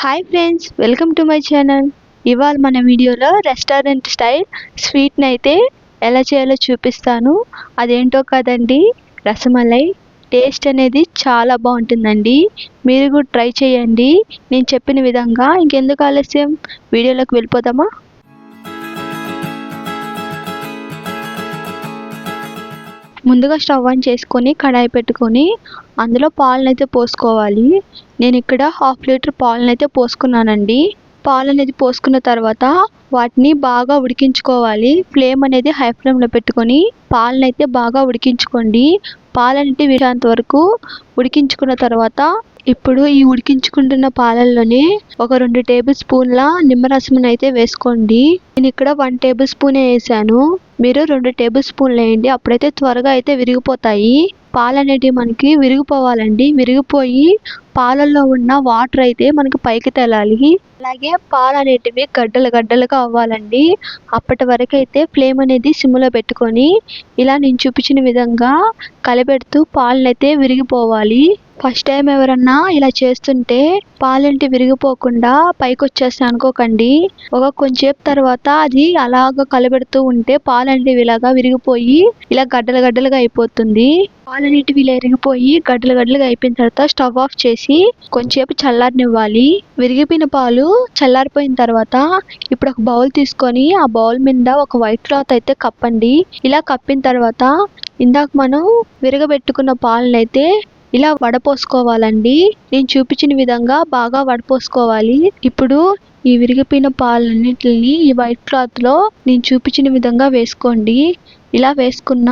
Hi friends welcome to my channel ఇవాళ మన వీడియోలో రెస్టారెంట్ స్టైల్ స్వీట్ని అయితే ఎలా చేయాలో చూపిస్తాను. అదేంటో కాదండి రసమలై టేస్ట్ అనేది చాలా బాగుంటుందండి. మీరు కూడా ట్రై చేయండి. నేను చెప్పిన విధంగా. ఇంకెందుకు ఆలస్యం? వీడియోలోకి వెళ్ళిపోదామా? ముందుగా స్టవ్ ఆన్ చేసుకొని కడాయి పెట్టుకొని అందులో పాలను అయితే పోసుకోవాలి. నేను ఇక్కడ హాఫ్ లీటర్ పాలను అయితే పోసుకున్నానండి. పాలు అనేది పోసుకున్న తర్వాత వాటిని బాగా ఉడికించుకోవాలి. ఫ్లేమ్ అనేది హై ఫ్లేమ్లో పెట్టుకొని పాలను అయితే బాగా ఉడికించుకోండి. పాలంటి అనేది వరకు ఉడికించుకున్న తర్వాత ఇప్పుడు ఈ ఉడికించుకుంటున్న పాలల్లోనే ఒక రెండు టేబుల్ స్పూన్ల నిమ్మరసం అయితే వేసుకోండి. నేను ఇక్కడ వన్ టేబుల్ స్పూనే వేసాను. మీరు రెండు టేబుల్ స్పూన్లు వేయండి. అప్పుడైతే త్వరగా అయితే విరిగిపోతాయి. పాలు అనేటివి మనకి విరిగిపోవాలండి. విరిగిపోయి పాలల్లో ఉన్న వాటర్ అయితే మనకి పైకి తేలాలి. అలాగే పాలు అనేటివి గడ్డలు గడ్డలుగా అవ్వాలండి. అప్పటి వరకు అయితే ఫ్లేమ్ అనేది సిమ్లో పెట్టుకొని ఇలా నేను చూపించిన విధంగా కలబెడుతూ పాలనైతే విరిగిపోవాలి. ఫస్ట్ టైం ఎవరన్నా ఇలా చేస్తుంటే పాలంటి విరిగిపోకుండా పైకి అనుకోకండి ఒక కొంచెంసేపు తర్వాత అది అలాగ కలబెడుతూ ఉంటే పాలంటివి ఇలాగా విరిగిపోయి ఇలా గడ్డలు గడ్డలుగా అయిపోతుంది. పాలన్నిటివి ఇలా విరిగిపోయి గడ్డలు గడ్డలుగా అయిపోయిన తర్వాత స్టవ్ ఆఫ్ చేసి కొంచెంసేపు చల్లారనివ్వాలి. విరిగిపోయిన పాలు చల్లారిపోయిన తర్వాత ఇప్పుడు ఒక బౌల్ తీసుకొని ఆ బౌల్ మీద ఒక వైట్ క్లాత్ అయితే కప్పండి. ఇలా కప్పిన తర్వాత ఇందాక మనం విరగబెట్టుకున్న పాలనైతే ఇలా వడపోసుకోవాలండి. నేను చూపించిన విధంగా బాగా వడపోసుకోవాలి. ఇప్పుడు ఈ విరిగిపోయిన పాలన్నిటిని ఈ వైట్ క్లాత్లో నేను చూపించిన విధంగా వేసుకోండి. ఇలా వేసుకున్న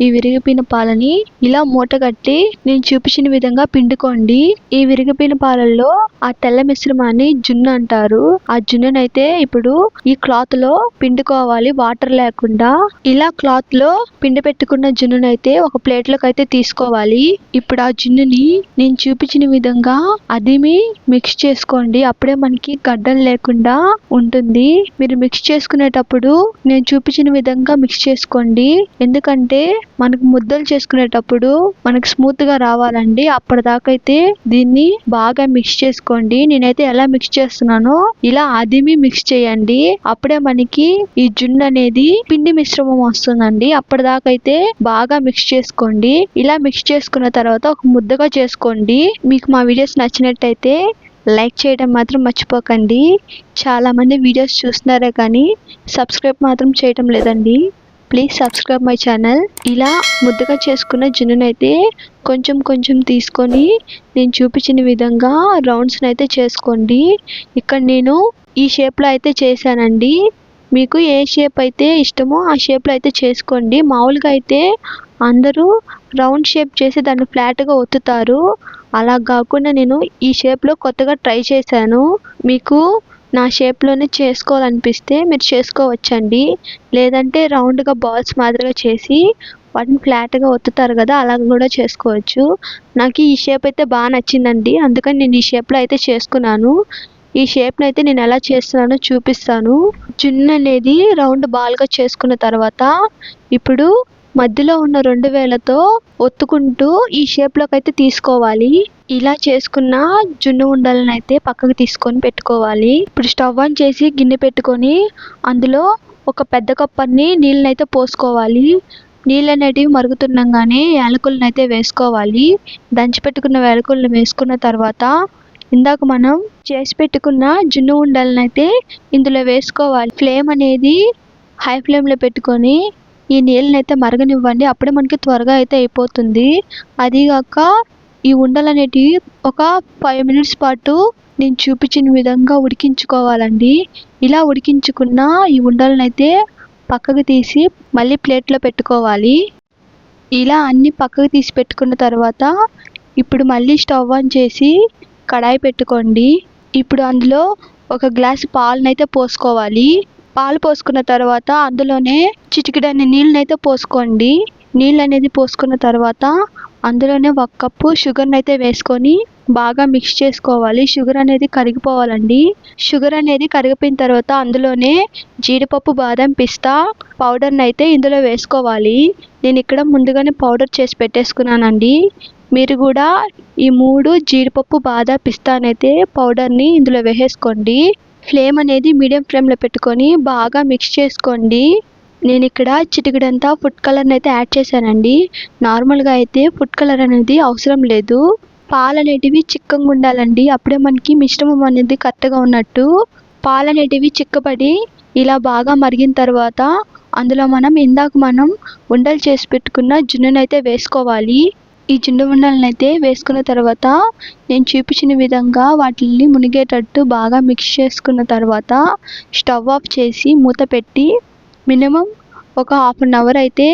ఈ విరిగిపోయిన పాలని ఇలా మూటగట్టి నేను చూపించిన విధంగా పిండుకోండి. ఈ విరిగిపోయిన పాలల్లో ఆ తెల్ల మిశ్రమాన్ని జున్ను అంటారు. ఆ జున్నునైతే ఇప్పుడు ఈ క్లాత్లో పిండుకోవాలి వాటర్ లేకుండా. ఇలా క్లాత్లో పిండి పెట్టుకున్న జున్నునైతే ఒక ప్లేట్లోకి అయితే తీసుకోవాలి. ఇప్పుడు ఆ జున్నుని నేను చూపించిన విధంగా అదిమి మిక్స్ చేసుకోండి. అప్పుడే మనకి గడ్డలు లేకుండా ఉంటుంది. మీరు మిక్స్ చేసుకునేటప్పుడు నేను చూపించిన విధంగా మిక్స్ చేసుకోండి. ఎందుకంటే మనకు ముద్దలు చేసుకునేటప్పుడు మనకు స్మూత్గా రావాలండి. అప్పటిదాకా అయితే దీన్ని బాగా మిక్స్ చేసుకోండి. నేనైతే ఎలా మిక్స్ చేస్తున్నానో ఇలా అదిమి మిక్స్ చేయండి. అప్పుడే మనకి ఈ జున్ను అనేది పిండి మిశ్రమం వస్తుందండి. అప్పటిదాకా అయితే బాగా మిక్స్ చేసుకోండి. ఇలా మిక్స్ చేసుకున్న తర్వాత ఒక ముద్దగా చేసుకోండి. మీకు మా వీడియోస్ నచ్చినట్టయితే లైక్ చేయడం మాత్రం మర్చిపోకండి. చాలామంది వీడియోస్ చూస్తున్నారే కానీ సబ్స్క్రైబ్ మాత్రం చేయటం లేదండి. ప్లీజ్ సబ్స్క్రైబ్ మై ఛానల్ ఇలా ముద్దగా చేసుకున్న జున్నునైతే కొంచెం కొంచెం తీసుకొని నేను చూపించిన విధంగా రౌండ్స్ని అయితే చేసుకోండి. ఇక్కడ నేను ఈ షేప్లో అయితే చేశానండి. మీకు ఏ షేప్ అయితే ఇష్టమో ఆ షేప్లో అయితే చేసుకోండి. మామూలుగా అయితే అందరూ రౌండ్ షేప్ చేసి దాన్ని ఫ్లాట్గా ఒత్తుతారు. అలా కాకుండా నేను ఈ షేప్లో కొత్తగా ట్రై చేశాను. మీకు నా షేప్లోనే చేసుకోవాలనిపిస్తే మీరు చేసుకోవచ్చండి. లేదంటే రౌండ్గా బాల్స్ మాదిరిగా చేసి వాటిని ఫ్లాట్గా ఒత్తుతారు కదా అలా కూడా చేసుకోవచ్చు. నాకు ఈ షేప్ అయితే బాగా నచ్చిందండి. అందుకని నేను ఈ షేప్లో అయితే చేసుకున్నాను. ఈ షేప్ని అయితే నేను ఎలా చేస్తున్నానో చూపిస్తాను. జున్ను అనేది రౌండ్ బాల్గా చేసుకున్న తర్వాత ఇప్పుడు మధ్యలో ఉన్న రెండు వేలతో ఒత్తుకుంటూ ఈ షేప్లోకి అయితే తీసుకోవాలి. ఇలా చేసుకున్న జున్ను ఉండలను అయితే పక్కకు తీసుకొని పెట్టుకోవాలి. ఇప్పుడు స్టవ్ ఆన్ చేసి గిన్నె పెట్టుకొని అందులో ఒక పెద్ద కప్పని నీళ్ళని అయితే పోసుకోవాలి. నీళ్ళు అనేటివి మరుగుతుండగానే యాలకులను అయితే వేసుకోవాలి. దంచి పెట్టుకున్న యాలకులను వేసుకున్న తర్వాత ఇందాక మనం చేసి పెట్టుకున్న జున్ను ఉండలను అయితే ఇందులో వేసుకోవాలి. ఫ్లేమ్ అనేది హై ఫ్లేమ్లో పెట్టుకొని ఈ నీళ్ళని అయితే మరగనివ్వండి. అప్పుడే మనకి త్వరగా అయితే అయిపోతుంది. అదిగాక ఈ ఉండలు అనేటివి ఒక ఫైవ్ మినిట్స్ పాటు నేను చూపించిన విధంగా ఉడికించుకోవాలండి. ఇలా ఉడికించుకున్న ఈ ఉండలను అయితే పక్కకు తీసి మళ్ళీ ప్లేట్లో పెట్టుకోవాలి. ఇలా అన్ని పక్కకు తీసి పెట్టుకున్న తర్వాత ఇప్పుడు మళ్ళీ స్టవ్ ఆన్ చేసి కడాయి పెట్టుకోండి. ఇప్పుడు అందులో ఒక గ్లాస్ పాలనైతే పోసుకోవాలి. పాలు పోసుకున్న తర్వాత అందులోనే చిటికిడని నీళ్ళనైతే పోసుకోండి. నీళ్ళు అనేది పోసుకున్న తర్వాత అందులోనే ఒక కప్పు షుగర్ని అయితే వేసుకొని బాగా మిక్స్ చేసుకోవాలి. షుగర్ అనేది కరిగిపోవాలండి. షుగర్ అనేది కరిగిపోయిన తర్వాత అందులోనే జీడిపప్పు బాదం పిస్తా పౌడర్ని అయితే ఇందులో వేసుకోవాలి. నేను ఇక్కడ ముందుగానే పౌడర్ చేసి పెట్టేసుకున్నానండి. మీరు కూడా ఈ మూడు జీడిపప్పు బాదం పిస్తానైతే పౌడర్ని ఇందులో వేసేసుకోండి. ఫ్లేమ్ అనేది మీడియం ఫ్లేమ్లో పెట్టుకొని బాగా మిక్స్ చేసుకోండి. నేను ఇక్కడ చిటికెడంతా ఫుడ్ కలర్ని అయితే యాడ్ చేశానండి. నార్మల్గా అయితే ఫుడ్ కలర్ అనేది అవసరం లేదు. పాలు అనేటివి చిక్కగా ఉండాలండి. అప్పుడే మనకి మిశ్రమం అనేది కరెక్ట్గా ఉన్నట్టు పాలు అనేటివి చిక్కబడి ఇలా బాగా మరిగిన తర్వాత అందులో మనం ఇందాక మనం ఉండలు చేసి పెట్టుకున్న జున్నునైతే వేసుకోవాలి. ఈ జున్ను అయితే వేసుకున్న తర్వాత నేను చూపించిన విధంగా వాటిని మునిగేటట్టు బాగా మిక్స్ చేసుకున్న తర్వాత స్టవ్ ఆఫ్ చేసి మూత పెట్టి మినిమం ఒక హాఫ్ అన్ అవర్ అయితే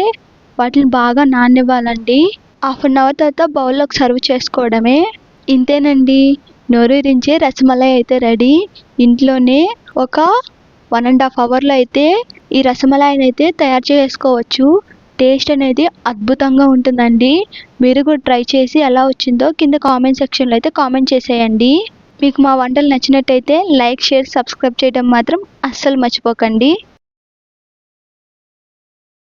వాటిని బాగా నానివ్వాలండి హాఫ్ అన్ అవర్ తర్వాత బౌల్లోకి సర్వ్ చేసుకోవడమే. ఇంతేనండి. నోరూరించే రసమలై అయితే రెడీ. ఇంట్లోనే ఒక వన్ అండ్ హాఫ్ అవర్లో అయితే ఈ రసమలాయిని అయితే తయారు చేసుకోవచ్చు. టేస్ట్ అనేది అద్భుతంగా ఉంటుందండి. మీరు కూడా ట్రై చేసి ఎలా వచ్చిందో కింద కామెంట్ సెక్షన్లో అయితే కామెంట్ చేసేయండి. మీకు మా వంటలు నచ్చినట్టయితే లైక్ షేర్ సబ్స్క్రైబ్ చేయడం మాత్రం అస్సలు మర్చిపోకండి.